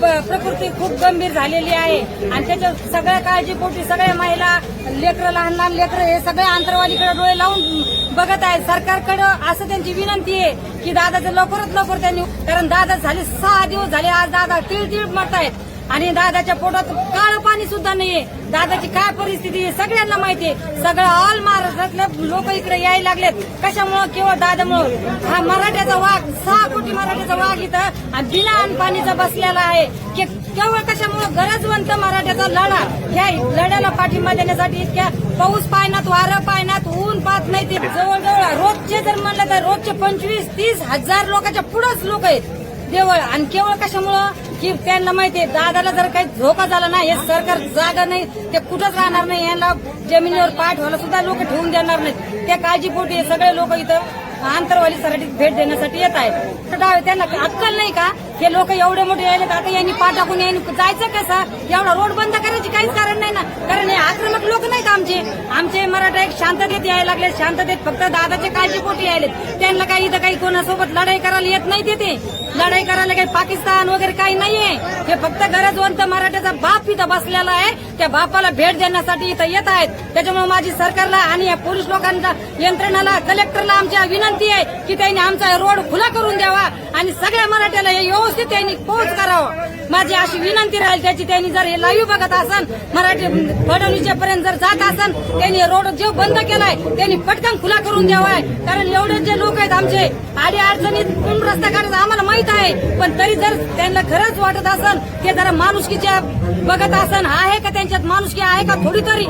प- प्रकृती खूप गंभीर झालेली आहे. आणि त्याच्या सगळ्या काळजीपोटी सगळ्या महिला लेकरं लहान लहान लेकरं हे सगळे आंतरवालीकडे डोळे लावून बघत आहेत. सरकारकडं असं त्यांची विनंती आहे की दादाचं लवकरात लवकर त्यांनी कारण दादा झाले सहा दिवस झाले आज दादा तीळ तीळ आहेत आणि दादाच्या पोटात काळं पाणी सुद्धा नाहीये. दादाची काय परिस्थिती आहे सगळ्यांना माहिती आहे. सगळं ऑल महाराष्ट्रातले लोक इकडे यायला लागलेत. कशामुळं केवळ दादामुळं? हा मराठ्याचा वाघ सहा कोटी मराठ्याचा वाघ इथं आणि बिना आणि पाणीचा बसलेला आहे. की केवळ कशामुळं गरजवंत मराठ्याचा लढा? ह्या लढ्याला पाठिंबा देण्यासाठी इतक्या पाऊस पायनात वारं पायनात ऊन पात नाही ते. जवळजवळ रोजचे जर म्हणलं तर रोजचे पंचवीस तीस हजार लोकांच्या पुढंच लोक आहेत. देवळ. आणि केवळ कशामुळं? की त्यांना माहितीये दादाला जर काही धोका झाला नाही हे सरकार जागा नाही ते कुठंच राहणार नाही. यांना जमिनीवर पाय ठेवायला सुद्धा लोक ठेवून देणार नाहीत. त्या काळजीपोटी हे सगळे लोक इथं. आंतरवाली सराटीत भेट देण्यासाठी येत आहेत. तर डावे त्यांना अक्कल नाही का? हे लोक एवढे मोठे यायले आता यांनी पाठ टाकून यांनी जायचं कसं? एवढा रोड बंद करायची काहीच कारण नाही ना. कारण हे आक्रमक लोक नाहीत आमचे. आमचे मराठा एक शांततेत यायला लागले शांततेत फक्त दादाचे काळजीपोटी यायले त्यांना काही इथं काही कोणासोबत लढाई करायला येत नाही तिथे. लढाई करायला काही पाकिस्तान वगैरे काही नाहीये. हे फक्त गरजवंत मराठ्याचा बाप इथं बसलेला आहे. त्या बापाला भेट देण्यासाठी इथं येत आहेत. त्याच्यामुळे माझी सरकारला आणि या पोलीस लोकांना यंत्रणाला कलेक्टरला आमच्या विनंती आहे की त्यांनी आमचा रोड खुला करून द्यावा आणि सगळ्या मराठ्याला हे व्यवस्थित त्यांनी पोहोच करावं. माझी अशी विनंती राहील त्याची त्यांनी जर हे लाईव्ह बघत असन मराठी फडणवीसच्या पर्यंत जर जात असन त्यांनी रोड जो बंद केलाय त्यांनी पटकन खुला करून द्यावाय कारण एवढे जे लोक आहेत आमचे आडी अडचणीत कोण रस्ता काढायचा आम्हाला माहीत आहे. पण तरी जर त्यांना खरंच वाटत असन ते जरा माणुसकीच्या बघत असन आहे का त्यांच्यात माणुसकी आहे का थोडी तरी?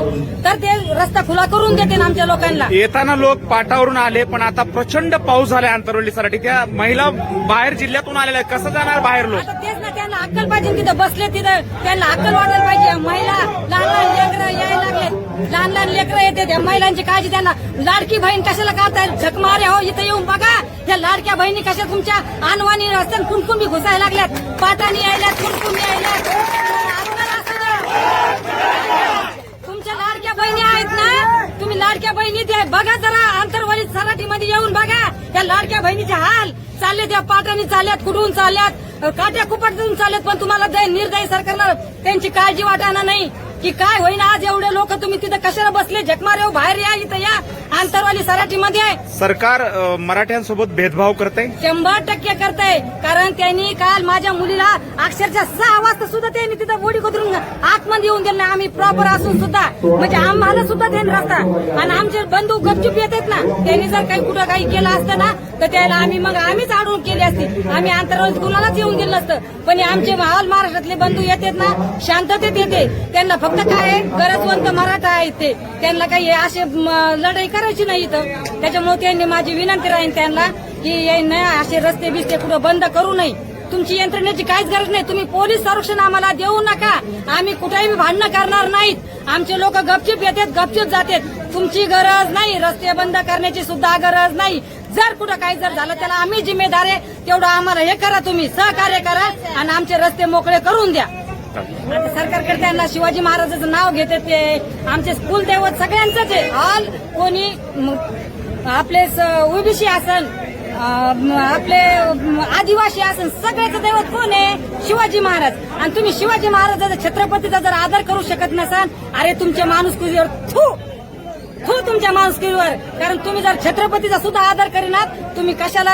तर ते रस्ता खुला करून देते आमच्या लोकांना. येताना लोक पाटावरून आले पण आता प्रचंड पाऊस झालाय आंतरवलीसाठी त्या महिला बाहेर जिल्ह्यातूून आलेल्या. कसं जाणार बाहेर लोक? अक्कल पाहिजे तिथं बसले तिथं. त्यांना अक्कल वाटायला पाहिजे. महिला लहान लहान लेकरं यायला लागले. लहान लहान लेकरं येते त्या महिलांची काळजी त्यांना. लाडकी बहीण कशाला काढताय? झक मारे हो इथं येऊन बघा. त्या लाडक्या बहिणी कशा तुमच्या आणवानी रस्त्यात कुणकुंबी घुसायला लागल्यात. पाटानी यायल्यात कुणकुंबी यायल्यात. तुमच्या लाडक्या बहिणी आहेत ना? तुम्ही लाडक्या बहिणी ते बघा जरा आंतरवलीत सराठीमध्ये येऊन बघा. त्या लाडक्या बहिणीचे हाल. चालले त्या पाटानी चालल्यात कुठून चालल्यात? काट्या कुपट देऊन चालत पण तुम्हाला निर्दयी सरकारनं त्यांची काळजी वाटायला नाही. की काय होईना आज एवढे लोक तुम्ही तिथं कशाला बसले? झकमारे हो, बाहेर या इथं या. आंतरवाली सराठीमध्ये सरकार अ, मराठ्यांसोबत भेदभाव करते शंभर टक्के करताय. कारण त्यांनी काल माझ्या मुलीला अक्षरशः सहा वाजता सुद्धा त्यांनी तिथं बोडी कोदरून आतमध्ये येऊन दिलं नाही. आम्ही प्रॉपर असून सुद्धा. म्हणजे आम्हाला सुद्धा त्यांनी रस्ता आणि आमचे बंधू गपचूप येतात ना. त्यांनी जर काही कुठं काही केलं असतं ना तर त्याला आम्ही मग आम्हीच अडवून केली असती. आम्ही आंतरवाली कुणालाच येऊन दिलं नसतं. पण हे आमचे ऑल महाराष्ट्रातले बंधू येतात ना शांततेत येते. त्यांना फक्त काय आहे, गरजवंत मराठा आहेत ते त्यांना काही हे असे म, लढाई करायची नाही इथं. त्याच्यामुळे त्यांनी माझी विनंती राहील त्यांना की असे रस्ते बिस्ते कुठं बंद करू नये. तुमची यंत्रणेची काहीच गरज नाही. तुम्ही पोलीस संरक्षण आम्हाला देऊ नका. आम्ही कुठेही भांडणं करणार नाहीत. आमचे लोक गपचिप येतात गपचिप जातात. तुमची गरज नाही. रस्ते बंद करण्याची सुद्धा गरज नाही. जर कुठं काही जर झालं त्याला आम्ही जिम्मेदार आहे. तेवढं आम्हाला हे करा तुम्ही. सहकार्य करा आणि आमचे रस्ते मोकळे करून द्या. आता सरकारकडे त्यांना शिवाजी महाराजाचं नाव घेते ते. आमचे स्कूल दैवत सगळ्यांचंच आहे. ऑल कोणी आपले ओबीसी असन आपले आदिवासी असन सगळ्याचं दैवत कोण आहे? शिवाजी महाराज. आणि तुम्ही शिवाजी महाराजाचा छत्रपतीचा जर आदर करू शकत नसाल अरे तुमच्या माणूस थू थू तुमच्या माणुसकीवर. कारण तुम्ही जर छत्रपतीचा सुद्धा आदर करीनात तुम्ही कशाला